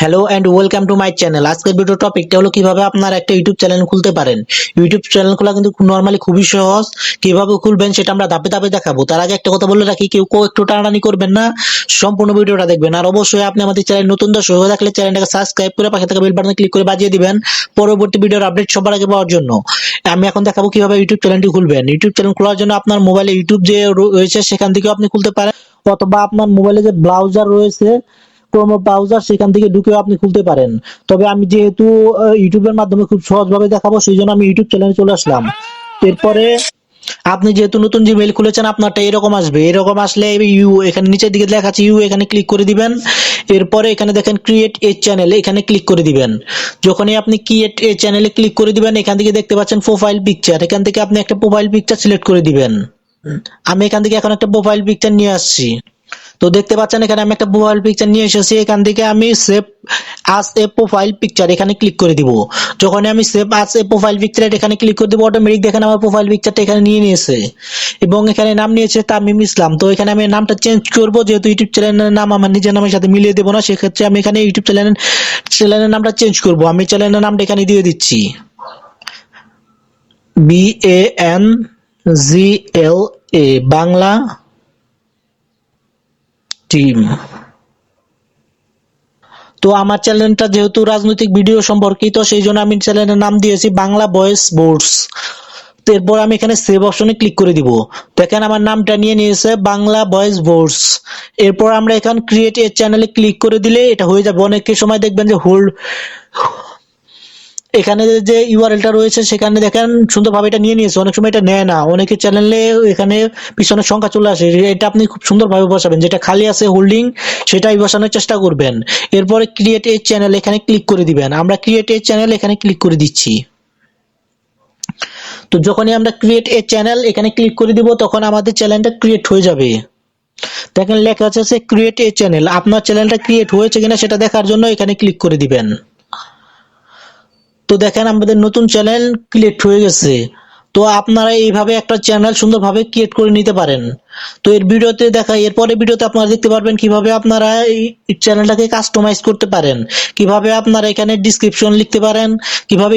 Hello and welcome to my channel আজকের video টপিকটা হলো কীভাবে আপনার একটা ইউটিউব চ্যানেল খুলতে পারেন। ইউটিউব চ্যানেল খোলা কিন্তু নর্মালি খুবই সহজ। কীভাবে খুলবেন সেটা আমরা ধাপে ধাপে দেখাবো। তার আগে একটা কথা বলে রাখি, কেউ কেউ একটু টানাটানি করবেন না। সম্পূর্ণ ভিডিওটা দেখবেন। আর অবশ্যই আপনি আমাদের চ্যানেল নতুন দর্শক হয়ে থাকলে চ্যানেলটাকে সাবস্ক্রাইব করে পাশে থাকা বেল বাটনে ক্লিক করে বাজিয়ে দিবেন পরবর্তী ভিডিওর আপডেট সবার আগে পাওয়ার জন্য। আমি এখন দেখাবো কীভাবে ইউটিউব চ্যানেলটি খুলবেন। ইউটিউব চ্যানেল খোলার জন্য আপনার মোবাইলে ইউটিউব যে রয়েছে, সেখান থেকেও আপনি খুলতে পারেন। অথবা আপনার মোবাইলে যে ব্রাউজার রয়েছে ক্রোম ব্রাউজার সেখান থেকে ঢুকেও আপনি খুলতে পারেন। তবে আমি যেহেতু ইউটিউবের মাধ্যমে খুব সহজভাবে দেখাবো, সেই জন্য আমি ইউটিউব চ্যানেলে চলে আসলাম। এরপরে আপনি যেহেতু নতুন জিমেইল খুলেছেন, আপনারটা এরকম আসবে। এরকম আসলে ইউ এখানে নিচের দিকে লেখা আছে ইউ এখানে ক্লিক করে দিবেন। এরপরে এখানে দেখেন ক্রিয়েট এ চ্যানেল এখানে ক্লিক করে দিবেন। যখনই আপনি ক্রিয়েট এ চ্যানেলে ক্লিক করে দিবেন, এখান থেকে দেখতে পাচ্ছেন প্রোফাইল পিকচার এখান থেকে আপনি একটা প্রোফাইল পিকচার সিলেক্ট করে দিবেন। আমি এখান থেকে এখন একটা প্রোফাইল পিকচার নিয়ে আসছি। তো দেখতে পাচ্ছেন, এখানে আমি একটা প্রোফাইল পিকচার নিয়ে এসেছি। এখান থেকে আমি save as a profile picture এখানে ক্লিক করে দিব। যখন আমি save as a profile picture এখানে ক্লিক করে দিব অটোমেটিক দেখেন আমার প্রোফাইল পিকচারটা এখানে নিয়ে নিয়েছে। এবং এখানে নাম নিয়েছে তামিম ইসলাম। তো এখানে আমি নামটা চেঞ্জ করব, যেহেতু ইউটিউব চ্যানেলের নাম আমার নিজের নামের সাথে মিলিয়ে দেবো না, সেক্ষেত্রে আমি এখানে ইউটিউব চ্যানেল চ্যানেলের নামটা চেঞ্জ করব। আমি চ্যানেলের নামটা এখানে দিয়ে দিচ্ছি। B A N G L A Bangla team তো আমার চ্যানেলটা যেহেতু রাজনৈতিক ভিডিও সম্পর্কিত, সেই জন্য আমি চ্যানেলের নাম দিয়েছি বাংলা ভয়েস বোর্ডস এরপর আমি এখানে সেভ অপশনে ক্লিক করে দিব। দেখেন আমার নামটা নিয়ে নিয়েছে বাংলা ভয়েস বোর্ডস এরপর আমরা এখান ক্রিয়েট এ চ্যানেলে ক্লিক করে দিলে এটা হয়ে যাবে। অনেকের সময় দেখবেন যে হোল্ড এখানে যে ইউআরএলটা রয়েছে, সেখানে দেখেন সুন্দরভাবে এটা নিয়ে নিয়েছে। অনেক সময় এটা নেয় না। অনেকের চ্যানেলে এখানে পিছনের সংখ্যা চলে আসে। এটা আপনি খুব সুন্দরভাবে বসাবেন। যেটা খালি আছে হোল্ডিং সেটাই বসানোর চেষ্টা করবেন। এরপরে ক্রিয়েট এ চ্যানেল এখানে ক্লিক করে দিবেন। আমরা ক্রিয়েট এ চ্যানেল এখানে ক্লিক করে দিচ্ছি। তো যখনই আমরা ক্রিয়েট এ চ্যানেল এখানে ক্লিক করে দিব, তখন আমাদের চ্যানেলটা ক্রিয়েট হয়ে যাবে। দেখেন লেখা আছে ক্রিয়েট এ চ্যানেল আপনার চ্যানেলটা ক্রিয়েট হয়েছে কিনা সেটা দেখার জন্য এখানে ক্লিক করে দিবেন। তো দেখেন আমাদের নতুন চ্যানেল ক্রিয়েট হয়ে গেছে। তো আপনারা এইভাবে একটা চ্যানেল সুন্দরভাবে ক্রিয়েট করে নিতে পারেন। তো এর ভিডিওতে দেখা এরপরে ভিডিওতে আপনারা দেখতে পারবেন কীভাবে আপনারা এই চ্যানেলটাকে কাস্টমাইজ করতে পারেন। কীভাবে আপনারা এখানে ডিসক্রিপশন লিখতে পারেন। কীভাবে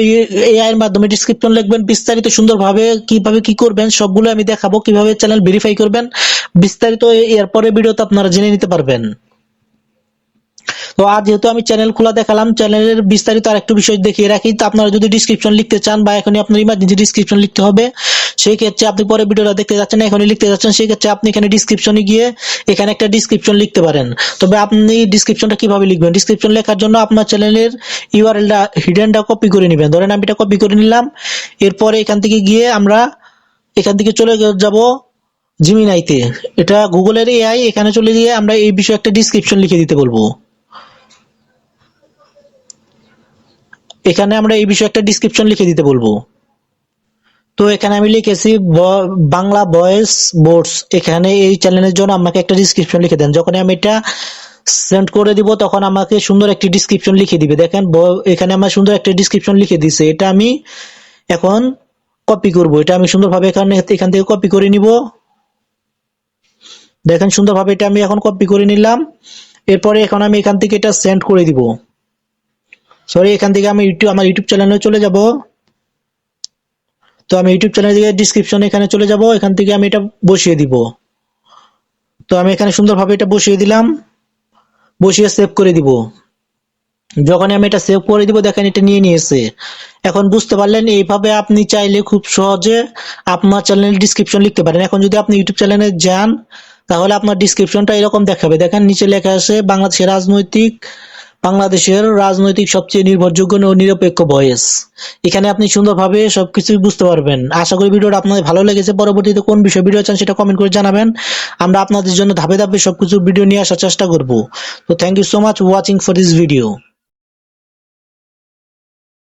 এআই এর মাধ্যমে ডিসক্রিপশন লিখবেন। বিস্তারিত সুন্দরভাবে কীভাবে কি করবেন, সবগুলো আমি দেখাবো। কীভাবে চ্যানেল ভেরিফাই করবেন, বিস্তারিত এরপরে ভিডিওতে আপনারা জেনে নিতে পারবেন। তো আর যেহেতু আমি চ্যানেল খোলা দেখালাম চ্যানেলের বিস্তারিত আর একটু বিষয় দেখিয়ে রাখি। তো আপনারা যদি ডিসক্রিপশন লিখতে চান বা এখনই আপনার ইমার্জেন্সি ডিসক্রিপশন লিখতে হবে সেই ক্ষেত্রে আপনি পরে ভিডিওটা দেখতে যাচ্ছেন, এখনই লিখতে যাচ্ছেন সেই ক্ষেত্রে আপনি এখানে ডিসক্রিপশনে গিয়ে এখানে একটা ডিসক্রিপশন লিখতে পারেন। তবে আপনি ডিসক্রিপশনটা কীভাবে লিখবেন? ডিসক্রিপশন লেখার জন্য আপনার চ্যানেলের ইউআরএলটা হিডেনটা কপি করে নেবেন। ধরেন আমি এটা কপি করে নিলাম, এরপরে এখান থেকে গিয়ে আমরা এখান থেকে চলে যাব জিমিনাইতে এটা গুগলের এআই এখানে চলে গিয়ে আমরা এই বিষয়ে একটা ডিসক্রিপশন লিখে দিতে বলব। এখানে আমরা এই বিষয়ে একটা ডিসক্রিপশন লিখে দিতে বলব। তো এখানে আমি লিখেছি বাংলা ভয়েস বোর্ডস এখানে এই চ্যানেলের জন্য আমাকে একটা ডিসক্রিপশন লিখে দেন। যখন আমি এটা সেন্ড করে দিব, তখন আমাকে সুন্দর একটি ডিসক্রিপশন লিখে দিবে। দেখেন এখানে আমার সুন্দর একটা ডিসক্রিপশন লিখে দিছে এটা আমি এখন কপি করব। এটা আমি সুন্দরভাবে এখানে এখান থেকে কপি করে নিব। দেখেন, সুন্দরভাবে এটা আমি এখন কপি করে নিলাম। এরপরে এখন আমি এখান থেকে এটা সেন্ড করে দিব। সরি এখান থেকে আমি ইউটিউব, আমার ইউটিউব চ্যানেলে চলে যাব। তো আমি ইউটিউব চ্যানেল থেকে ডিসক্রিপশন এখানে চলে যাব, এখান থেকে আমি এটা বসিয়ে দিব। তো আমি এখানে সুন্দরভাবে এটা বসিয়ে দিলাম, বসিয়ে সেভ করে দিব। যখন আমি এটা সেভ করে দিব, দেখেন এটা নিয়ে নিয়েছে। এখন বুঝতে পারলেন, এইভাবে আপনি চাইলে খুব সহজে আপনার চ্যানেলের ডিসক্রিপশন লিখতে পারেন। এখন যদি আপনি ইউটিউব চ্যানেলে যান, তাহলে আপনার ডিসক্রিপশনটা এরকম দেখাবে। দেখেন নিচে লেখা আছে, বাংলাদেশের রাজনৈতিক বাংলাদেশের রাজনৈতিক সবচেয়ে নির্ভরযোগ্য ও নিরপেক্ষ ভয়েস। এখানে আপনি সুন্দরভাবে সবকিছু বুঝতে পারবেন। আশা করি ভিডিওটা আপনাদের ভালো লেগেছে। পরবর্তীতে কোন বিষয়ে ভিডিও চান সেটা কমেন্ট করে জানাবেন। আমরা আপনাদের জন্য ধাপে ধাপে সবকিছু ভিডিও নিয়ে আসার চেষ্টা করব। তো thank you so much watching for this video